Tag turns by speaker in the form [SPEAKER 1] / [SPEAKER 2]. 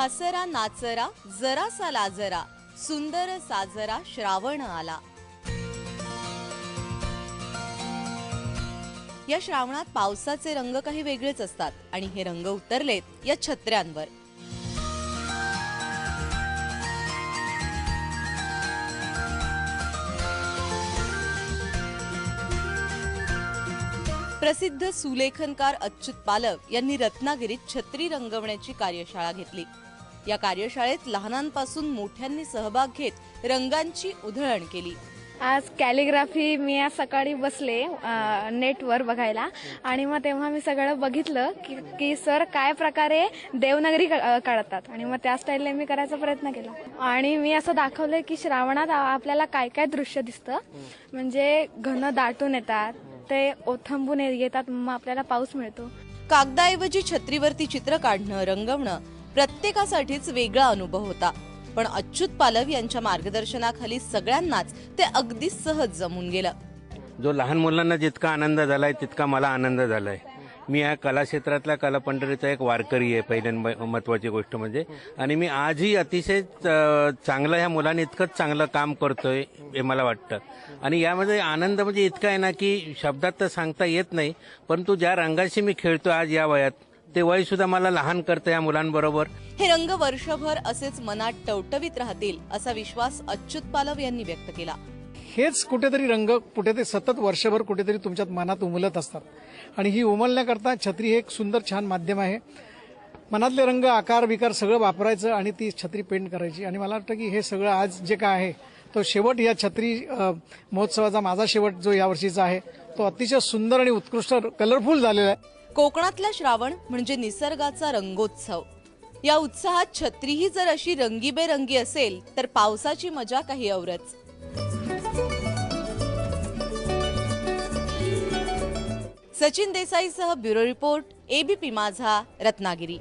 [SPEAKER 1] हसरा नाचरा जरासा लाजरा सुंदर साजरा श्रावण आला. या श्रावणात पावसाचे रंग काही वेगळेच असतात आणि हे रंग उतरलेत या छत्र्यांवर. प्रसिद्ध सुलेखनकार अच्युत पालक यांनी रत्नागिरीत छत्री रंगवण्याची कार्यशाळा घेतली. या कार्यशाळेत लहानांपासून मोठ्यांनी सहभाग घेत रंगांची उधळण केली.
[SPEAKER 2] आज कॅलिग्राफी मी आज सकाळी बसले नेटवर बघायला. आणि मग तेव्हा मी सगळं बघितलं की की सर काय प्रकारे देवनागरी काढतात. आणि मग त्या स्टाईलने मी करायचा प्रयत्न केला. आणि मी असं दाखवलं की श्रावणात आपल्याला काय काय दृश्य दिसतं. म्हणजे घन दाटून येतात ते ओथंबून येतात मग आपल्याला पाऊस मिळतो.
[SPEAKER 1] कागदाऐवजी छत्रीवरती चित्र काढणं रंगवणं प्रत्येकासाठीच वेगळा अनुभव होता. पण अच्युत पालव यांच्या मार्गदर्शनाखाली सगळ्यांनाच ते अगदी सहज जमून गेलं.
[SPEAKER 3] जो लहान मुलांना जितका आनंद झालाय तितका मला आनंद झालाय. मी या कला क्षेत्रातल्या कला पंढरीचा एक वारकरी आहे पहिल्या महत्वाची गोष्ट म्हणजे. आणि मी आजही अतिशय चांगलं ह्या मुलांनी इतकंच चांगलं काम करतोय हे मला वाटतं. आणि यामध्ये आनंद म्हणजे इतका आहे ना की शब्दात तर सांगता येत नाही परंतु ज्या रंगाशी मी खेळतो आज या वयात वय सुद्धा मला लहान करतं या मुलांबरोबर.
[SPEAKER 1] हे रंग वर्षभर असेच मनात टवटवीत राहतील असा विश्वास अच्युत पालव यांनी व्यक्त केला.
[SPEAKER 4] हेच कुठेतरी रंग कुठेतरी सतत वर्षभर कुठेतरी तुमच्यात मनात उमलत असतात. आणि ही उमलण्याकरता छत्री हे एक सुंदर छान माध्यम आहे. मनातले रंग आकार विकार सगळं वापरायचं आणि ती छत्री पेंट करायची. आणि मला वाटतं की हे सगळं आज जे काय आहे तो शेवट या छत्री महोत्सवाचा माझा शेवट जो यावर्षीचा आहे तो अतिशय सुंदर आणि उत्कृष्ट कलरफुल झालेला आहे.
[SPEAKER 1] कोकणातला श्रावण म्हणजे निसर्गाचा रंगोत्सव. या उत्साहात छत्रीही जर अशी रंगीबेरंगी असेल तर पावसाची मजा काही औरच. Sachin देसाईसह bureau report ABP Majha Ratnagiri.